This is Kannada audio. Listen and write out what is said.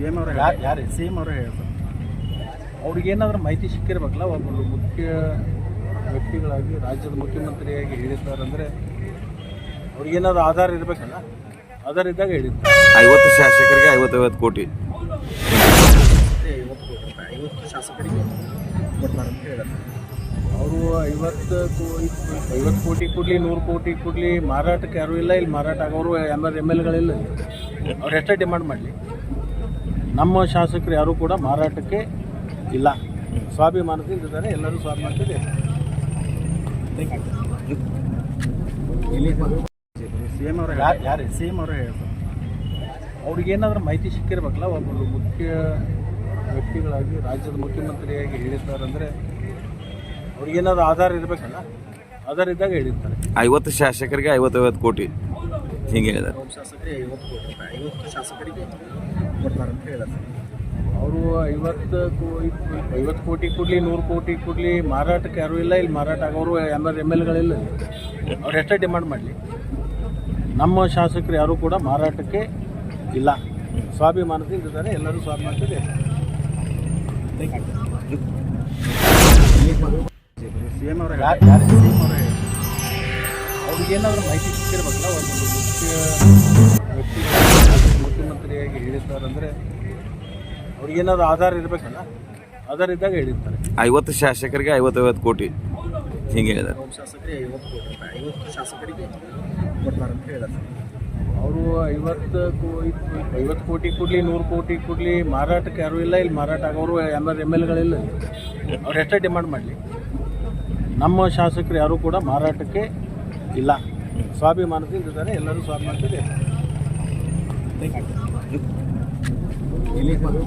ಸಿ ಅವ್ರ ಅವರು ಯಾರು? ಸೇಮ್ ಸಿ ಹೇಳಿದ್ರು ಅವರು ಹೇಳ್ತಾರೆ. ಅವ್ರಿಗೇನಾದ್ರೂ ಮಾಹಿತಿ ಸಿಕ್ಕಿರ್ಬೇಕಲ್ಲ? ಒಬ್ಬರು ಮುಖ್ಯ ವ್ಯಕ್ತಿಗಳಾಗಿ ರಾಜ್ಯದ ಮುಖ್ಯಮಂತ್ರಿಯಾಗಿ ಹೇಳಿದ್ದಾರೆ ಅಂದರೆ ಅವ್ರಿಗೇನಾದ್ರು ಆಧಾರ ಇರಬೇಕಲ್ಲ? ಆಧಾರ ಇದ್ದಾಗ ಹೇಳಿರ್ತಾರೆ. ಐವತ್ತು ಶಾಸಕರಿಗೆ ಐವತ್ತೈವತ್ತು ಕೋಟಿ. ಐವತ್ತು ಕೋಟಿ ರೂಪಾಯಿ ಐವತ್ತು ಶಾಸಕರಿಗೆ ಕೊಡ್ತಾರೆ ಅಂತ ಹೇಳಿದ್ರು ಅವರು ಐವತ್ತು ಕೋಟಿ ಐವತ್ತು ಕೋಟಿ ಕೊಡಲಿ ನೂರು ಕೋಟಿ ಕೊಡಲಿ ಮಾರಾಟಕ್ಕೆ ಯಾರೂ ಇಲ್ಲ ಇಲ್ಲಿ ಮಾರಾಟ ಆಗೋರು ಎಂ ಎಲ್ ಎಂ ಎಲ್ಗಳಿಲ್ಲ ಅವ್ರು ಎಷ್ಟೇ ಡಿಮಾಂಡ್ ಮಾಡಲಿ. ನಮ್ಮ ಶಾಸಕರು ಯಾರೂ ಕೂಡ ಮಾರಾಟಕ್ಕೆ ಇಲ್ಲ. ಸ್ವಾಭಿಮಾನದಿಂದ ಇದ್ದಾರೆ ಎಲ್ಲರೂ ಸ್ವಾಭಿಮಾನದಿಂದ ಸಿಎಂ ಸಿ ಎಂ ಅವರು ಯಾರು? ಯಾರು ಸಿ ಎಂ ಅವರು ಹೇಳ್ತಾರೆ ಅವ್ರಿಗೇನಾದ್ರೂ ಮಾಹಿತಿ ಸಿಕ್ಕಿರ್ಬೇಕಲ್ಲ? ಒಬ್ಬರು ಮುಖ್ಯ ವ್ಯಕ್ತಿಗಳಾಗಿ ರಾಜ್ಯದ ಮುಖ್ಯಮಂತ್ರಿಯಾಗಿ ಹೇಳಿರ್ತಾರೆ ಅಂದರೆ ಅವ್ರಿಗೇನಾದ್ರು ಆಧಾರ ಇರಬೇಕಲ್ಲ? ಆಧಾರ ಇದ್ದಾಗ ಹೇಳಿರ್ತಾರೆ. ಐವತ್ತು ಶಾಸಕರಿಗೆ ಐವತ್ತೈವತ್ತು ಕೋಟಿ. ಹಿಂಗೆ ಹೇಳಿದ್ದಾರೆ. ಶಾಸಕರಿಗೆ ಐವತ್ತು ಐವತ್ತು ಶಾಸಕರಿಗೆ ಕೊಡ್ತಾರೆ ಅಂತ ಹೇಳಿದ್ರು ಅವರು ಐವತ್ತು ಐವತ್ತು ಕೋಟಿ ಕೊಡಲಿ ನೂರು ಕೋಟಿ ಕೊಡಲಿ ಮಾರಾಟಕ್ಕೆ ಯಾರೂ ಇಲ್ಲ ಇಲ್ಲಿ ಮಾರಾಟ ಆಗೋರು ಎಂ ಎಲ್ ಎಂ ಎಲ್ಗಳಿಲ್ಲ ಅವ್ರು ಎಷ್ಟೇ ಡಿಮಾಂಡ್ ಮಾಡಲಿ ನಮ್ಮ ಶಾಸಕರು ಯಾರೂ ಕೂಡ ಮಾರಾಟಕ್ಕೆ ಇಲ್ಲ. ಸ್ವಾಭಿಮಾನದಿಂದ ಇದ್ದಾರೆ ಎಲ್ಲರೂ ಸ್ವಾಭಿಮಾನದಿಂದ ಸಿ ಎಂ ಅವರು. ಅವ್ರಿಗೇನಾದ್ರೂ ಮಾಹಿತಿ ಸಿಕ್ಕಿರ್ಬೇಕಲ್ಲ ಒಂದು ಮುಖ್ಯ ಮುಖ್ಯಮಂತ್ರಿಯಾಗಿ ಹೇಳಿದ್ದಾರೆ ಅಂದರೆ ಅವ್ರಿಗೇನಾದ್ರು ಆಧಾರ ಇರಬೇಕಲ್ಲ ಆಧಾರ ಇದ್ದಾಗ ಹೇಳಿರ್ತಾರೆ. ಐವತ್ತು ಶಾಸಕರಿಗೆ ಐವತ್ತೈವತ್ತು ಕೋಟಿ ಹಿಂಗೆ ಹೇಳಿದ್ದಾರೆ. ಶಾಸಕರಿಗೆ ಐವತ್ತು ಕೋಟಿ ಐವತ್ತು ಶಾಸಕರಿಗೆ ಕೊಡ್ತಾರೆ ಅಂತ ಹೇಳಿದ್ದಾರೆ. ಅವರು ಐವತ್ತು ಕೋಟಿ ಐವತ್ತು ಕೋಟಿ ಕೊಡಲಿ ನೂರು ಕೋಟಿ ಕೊಡಲಿ ಮಾರಾಟಕ್ಕೆ ಯಾರೂ ಇಲ್ಲ ಇಲ್ಲಿ ಮಾರಾಟ ಆಗೋರು ಎಂ ಎಲ್ ಎಂ ಎಲ್ಗಳಿಲ್ಲ ಅವ್ರು ಎಷ್ಟೇ ಡಿಮಾಂಡ್ ಮಾಡಲಿ. ನಮ್ಮ ಶಾಸಕರು ಯಾರೂ ಕೂಡ ಮಾರಾಟಕ್ಕೆ ಇಲ್ಲ. ಸ್ವಾಭಿಮಾನದಿಂದ ಇದ್ದಾರೆ ಎಲ್ಲರೂ ಸ್ವಾಭಿಮಾನದಿಂದ